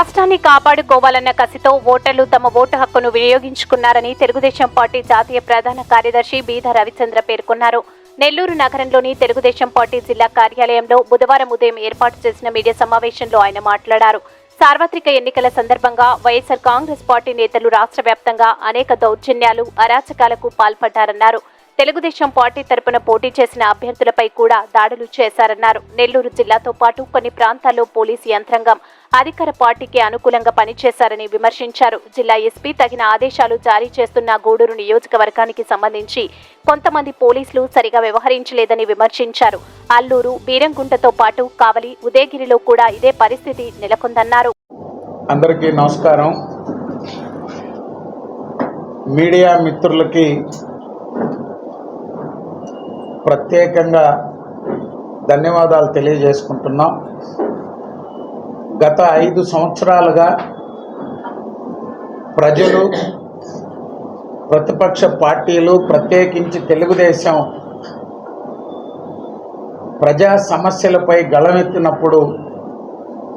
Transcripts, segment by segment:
కాపాడుకోవాలన్న కసితో ఓటర్లు తమ ఓటు హక్కును వినియోగించుకున్నారని తెలుగుదేశం పార్టీ జాతీయ ప్రధాన కార్యదర్శి బీద రవిచంద్ర పేర్కొన్నారు. నెల్లూరు నగరంలోని తెలుగుదేశం పార్టీ జిల్లా కార్యాలయంలో బుధవారం ఉదయం ఏర్పాటు చేసిన మీడియా సమావేశంలో ఆయన మాట్లాడారు. సార్వత్రిక ఎన్నికల సందర్భంగా వైఎస్సార్ కాంగ్రెస్ పార్టీ నేతలు రాష్ట్ర వ్యాప్తంగా అనేక దౌర్జన్యాలు అరాచకాలకు పాల్పడ్డారన్నారు. తెలుగుదేశం పార్టీ తరపున పోటీ చేసిన అభ్యర్థులపై కూడా దాడులు చేశారన్నారు. నెల్లూరు జిల్లాతో పాటు కొన్ని ప్రాంతాల్లో పోలీసు యంత్రాంగం అధికార పార్టీకి అనుకూలంగా పనిచేశారని విమర్శించారు. జిల్లా ఎస్పీ తగిన ఆదేశాలు జారీ చేస్తున్న గూడూరు నియోజకవర్గానికి సంబంధించి కొంతమంది పోలీసులు సరిగా వ్యవహరించలేదని విమర్శించారు. అల్లూరు బీరంగుంటతో పాటు కావలి ఉదయగిరిలో కూడా ఇదే పరిస్థితి నెలకొందన్నారు. అందరికీ నమస్కారం. మీడియా మిత్రులకి ప్రత్యేకంగా ధన్యవాదాలు తెలియజేసుకుంటున్నాం. గత ఐదు సంవత్సరాలుగా ప్రజలు ప్రతిపక్ష పార్టీలు ప్రత్యేకించి తెలుగుదేశం ప్రజా సమస్యలపై గళమెత్తినప్పుడు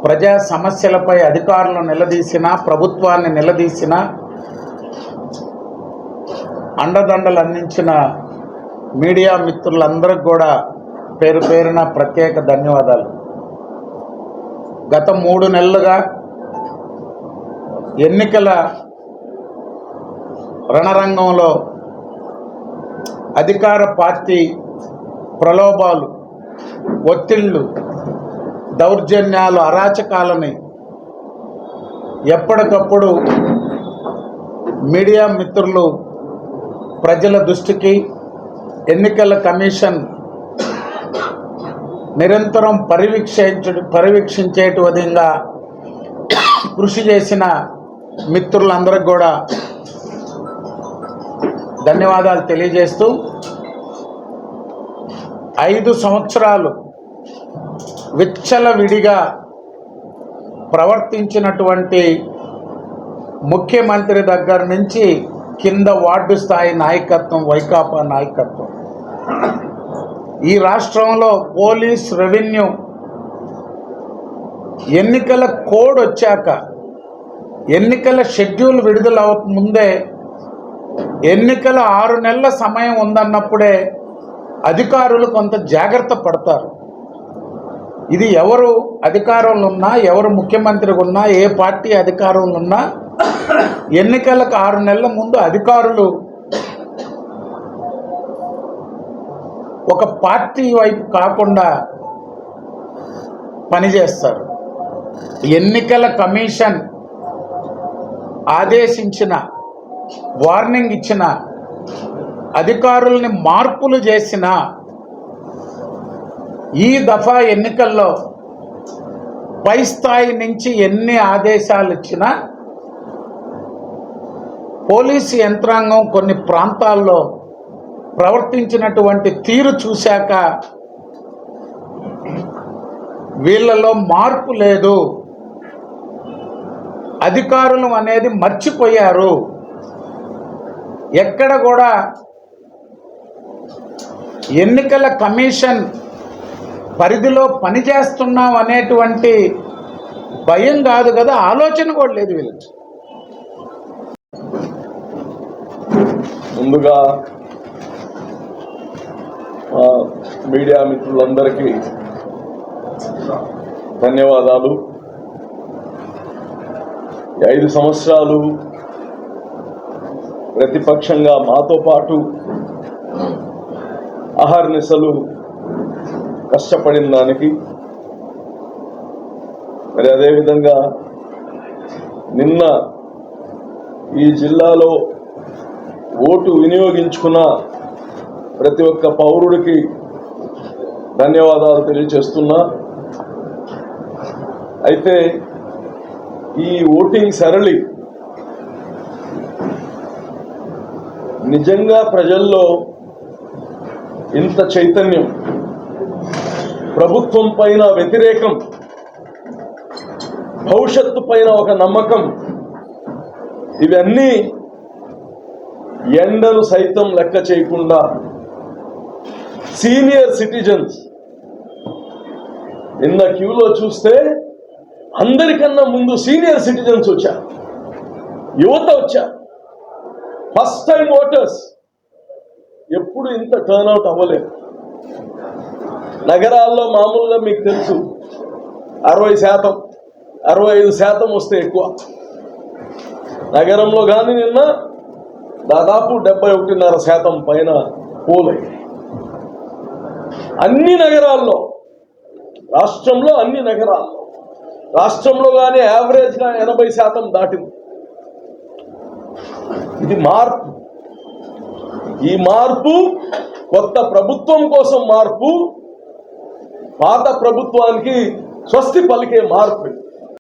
ప్రజా సమస్యలపై అధికారులను నిలదీసిన ప్రభుత్వాన్ని నిలదీసిన అండదండలు అందించిన మీడియా మిత్రులందరికి కూడా పేరు పేరున ప్రత్యేక ధన్యవాదాలు. గత మూడు నెలలుగా ఎన్నికల రణరంగంలో అధికార పార్టీ ప్రలోభాలు ఒత్తిళ్ళు దౌర్జన్యాలు అరాచకాలని ఎప్పటికప్పుడు మీడియా మిత్రులు ప్రజల దృష్టికి ఎన్నికల కమిషన్ నిరంతరం పర్యవేక్షించ పర్యవేక్షించేటు విధంగా కృషి చేసిన మిత్రులందరికి కూడా ధన్యవాదాలు తెలియజేస్తూ ఐదు సంవత్సరాలు విచ్చలవిడిగా ప్రవర్తించినటువంటి ముఖ్యమంత్రి దగ్గర నుంచి కింద వార్డు స్థాయి నాయకత్వం వైకాపా నాయకత్వం. ఈ రాష్ట్రంలో పోలీస్ రెవెన్యూ ఎన్నికల కోడ్ వచ్చాక ఎన్నికల షెడ్యూల్ విడుదల ముందే ఎన్నికల ఆరు నెలల సమయం ఉందన్నప్పుడే అధికారులు కొంత జాగ్రత్త పడతారు. ఇది ఎవరు అధికారంలో ఉన్నా ఎవరు ముఖ్యమంత్రి ఉన్నా ఏ పార్టీ అధికారంలో ఉన్నా ఎన్నికలకు ఆరు నెలల ముందు అధికారులు ఒక పార్టీ వైపు కాకుండా పనిచేస్తారు. ఎన్నికల కమిషన్ ఆదేశించిన వార్నింగ్ ఇచ్చిన అధికారుల్ని మార్పులు చేసిన ఈ దఫా ఎన్నికల్లో పై స్థాయి నుంచి ఎన్ని ఆదేశాలు ఇచ్చినా పోలీసు యంత్రాంగం కొన్ని ప్రాంతాల్లో ప్రవర్తించినటువంటి తీరు చూశాక వీళ్ళలో మార్పు లేదు. అధికారులు అనేది మర్చిపోయారు. ఎక్కడ కూడా ఎన్నికల కమిషన్ పరిధిలో పనిచేస్తున్నాం అనేటువంటి భయం కాదు కదా ఆలోచన కూడా లేదు వీళ్ళకి. ముందుగా మీడియా మిత్రులందరికీ ధన్యవాదాలు. ఐదు సంవత్సరాలు ప్రతిపక్షంగా మాతో పాటు అహర్నిశలు కష్టపడిన దానికి మరి అదేవిధంగా నిన్న ఈ జిల్లాలో ఓటు వినియోగించుకున్న ప్రతి ఒక్క పౌరుడికి ధన్యవాదాలు తెలియచేస్తున్నా అయితే ఈ ఓటింగ్ సరళి నిజంగా ప్రజల్లో ఇంత చైతన్యం ప్రభుత్వం పైన వ్యతిరేకం భవిష్యత్తు పైన ఒక నమ్మకం ఇవన్నీ ఎండలు సైతం లెక్క చేయకుండా సీనియర్ సిటిజన్స్. నిన్న క్యూలో చూస్తే అందరికన్నా ముందు సీనియర్ సిటిజన్స్ వచ్చారు యువత వచ్చారు ఫస్ట్ టైం ఓటర్స్. ఎప్పుడు ఇంత టర్న్అవుట్ అవ్వలేదు. నగరాల్లో మామూలుగా మీకు తెలుసు. అరవై శాతం అరవై ఐదు శాతం వస్తే ఎక్కువ. నగరంలో కానీ నిన్న దాదాపు డెబ్బై ఒకటిన్నర శాతం పైన పోలై. అన్ని నగరాల్లో రాష్ట్రంలో అన్ని నగరాల్లో రాష్ట్రంలో కానీ యావరేజ్గా ఎనభై శాతం దాటింది ఇది మార్పు ఈ మార్పు కొత్త ప్రభుత్వం కోసం మార్పు పాత ప్రభుత్వానికి స్వస్తి పలికే మార్పు ఇది.